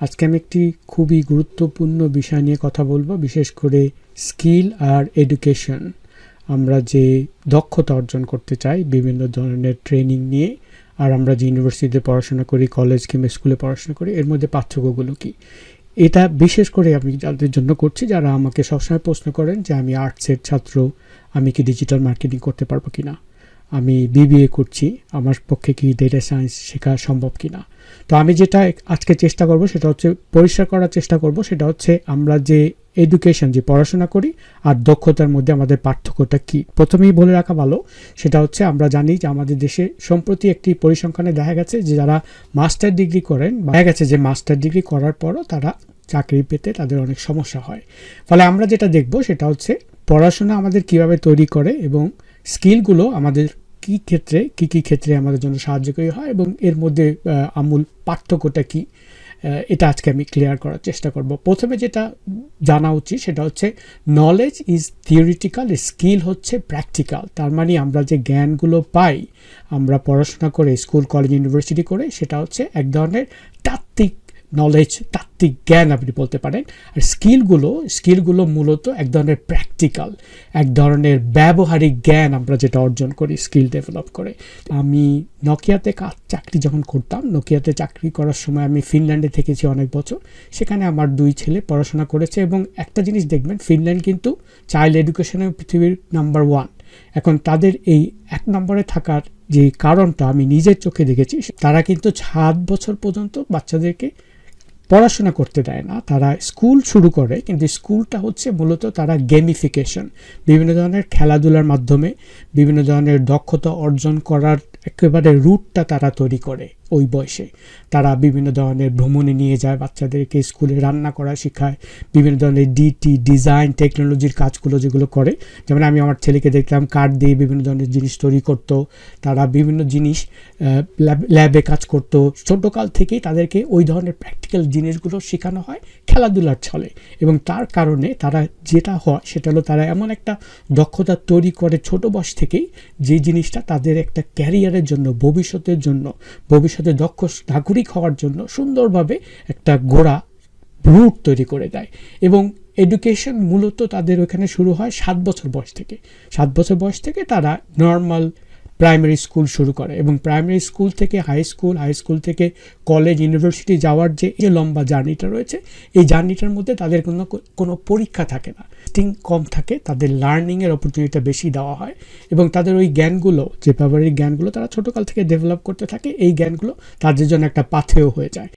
আজকে আমি একটি খুবই গুরুত্বপূর্ণ বিষয় নিয়ে কথা বলব, বিশেষ করে স্কিল আর এডুকেশন। আমরা যে দক্ষতা অর্জন করতে চাই, বিভিন্ন ধরনের ট্রেনিং নিয়ে, আর আমরা যে ইউনিভার্সিটিতে পড়াশোনা করি, কলেজ কিংবা স্কুলে পড়াশোনা করি, এর মধ্যে পার্থক্যগুলো কী? এটা বিশেষ করে আমি যাদের জন্য করছি, যারা আমাকে সবসময় প্রশ্ন করেন যে আমি আর্টসের ছাত্র, আমি কি ডিজিটাল মার্কেটিং করতে পারব কি না আমি বিবিএ করছি, আমার পক্ষে কি ডেটা সায়েন্স শেখা সম্ভব কি না তো আমি যেটা আজকে চেষ্টা করব সেটা হচ্ছে পরিষ্কার করার চেষ্টা করব, সেটা হচ্ছে আমরা যে এডুকেশন যে পড়াশোনা করি আর দক্ষতার মধ্যে আমাদের পার্থক্যটা কি। প্রথমেই বলে রাখা ভালো, সেটা হচ্ছে আমরা জানি যে আমাদের দেশে সম্প্রতি একটি পরিসংখ্যানে দেখা গেছে যে যারা মাস্টার ডিগ্রি করেন দেখা গেছে যে মাস্টার ডিগ্রি করার পরও তারা চাকরি পেতে তাদের অনেক সমস্যা হয়। ফলে আমরা যেটা দেখব সেটা হচ্ছে পড়াশোনা আমাদের কীভাবে তৈরি করে এবং স্কিলগুলো আমাদের কী ক্ষেত্রে, কী কী ক্ষেত্রে আমাদের জন্য সাহায্যকারী হয় এবং এর মধ্যে আমূল পার্থক্যটা কী এটা আজকে আমি ক্লিয়ার করার চেষ্টা করব। প্রথমে যেটা জানা উচিত সেটা হচ্ছে নলেজ ইজ থিওরিটিক্যাল স্কিল হচ্ছে প্র্যাকটিক্যাল তার মানে আমরা যে জ্ঞানগুলো পাই, আমরা পড়াশোনা করে স্কুল কলেজ ইউনিভার্সিটি করে, সেটা হচ্ছে এক ধরনের তাত্ত্বিক নলেজ তাত্ত্বিক জ্ঞান আপনি বলতে পারেন। আর স্কিলগুলো স্কিলগুলো মূলত এক ধরনের প্র্যাকটিক্যাল এক ধরনের ব্যবহারিক জ্ঞান আমরা যেটা অর্জন করি স্কিল ডেভেলপ করে। আমি নকিয়াতে কাজ চাকরি যখন করতাম, নকিয়াতে চাকরি করার সময় আমি ফিনল্যান্ডে থেকেছি অনেক বছর। সেখানে আমার দুই ছেলে পড়াশোনা করেছে এবং একটা জিনিস দেখবেন ফিনল্যান্ড কিন্তু চাইল্ড এডুকেশনে পৃথিবীর নাম্বার ওয়ান এখন তাদের এই এক নম্বরে থাকার যে কারণটা আমি নিজের চোখে দেখেছি, তারা কিন্তু সাত বছর পর্যন্ত বাচ্চাদেরকে পড়াশোনা করতে দেয় না। তারা স্কুল শুরু করে, কিন্তু স্কুলটা হচ্ছে মূলত তারা গেমিফিকেশন বিভিন্ন ধরনের খেলাধুলার মাধ্যমে বিভিন্ন ধরনের দক্ষতা অর্জন করার একেবারে রুটটা তারা তৈরি করে। ওই বয়সে। তারা বিভিন্ন ধরনের ভ্রমণে নিয়ে যায়, বাচ্চাদেরকে স্কুলে রান্না করা শেখায়, বিভিন্ন ধরনের ডিটি ডিজাইন টেকনোলজির কাজগুলো যেগুলো করে। যেমন আমি আমার ছেলেকে দেখলাম কাঠ দিয়ে বিভিন্ন ধরনের জিনিস তৈরি করতো। তারা বিভিন্ন জিনিস ল্যাবে কাজ করতো। ছোটোকাল থেকেই তাদেরকে ওই ধরনের প্র্যাকটিক্যাল জিনিসগুলো শেখানো হয় খেলাধুলার ছলে। এবং তার কারণে তারা যেটা হয়, সেটা হলো তারা এমন একটা দক্ষতা তৈরি করে ছোট বয়স থেকেই, যে জিনিসটা তাদের একটা ক্যারিয়ারের জন্য, ভবিষ্যতের জন্য ভবিষ্যতে দক্ষ নাগরিক হওয়ার জন্য সুন্দরভাবে একটা গোড়া রুট তৈরি করে দেয় এবং এডুকেশন মূলত তাদের ওখানে শুরু হয় সাত বছর বয়স থেকে। সাত বছর বয়স থেকে তারা নর্মাল প্রাইমারি স্কুল শুরু করে এবং প্রাইমারি স্কুল থেকে হাই স্কুল হাই স্কুল থেকে কলেজ ইউনিভার্সিটি যাওয়ার যে লম্বা জার্নিটা রয়েছে, এই জার্নিটার মধ্যে তাদের কোনো কোনো পরীক্ষা থাকে না। টিং কম থাকে, তাদের লার্নিংয়ের অপরচুনিটিটা বেশি দেওয়া হয় এবং তাদের ওই জ্ঞানগুলো, যে ব্যবহারিক জ্ঞানগুলো তারা ছোটোকাল থেকে ডেভেলপ করতে থাকে, এই জ্ঞানগুলো তাদের জন্য একটা পাথেয় হয়ে যায়।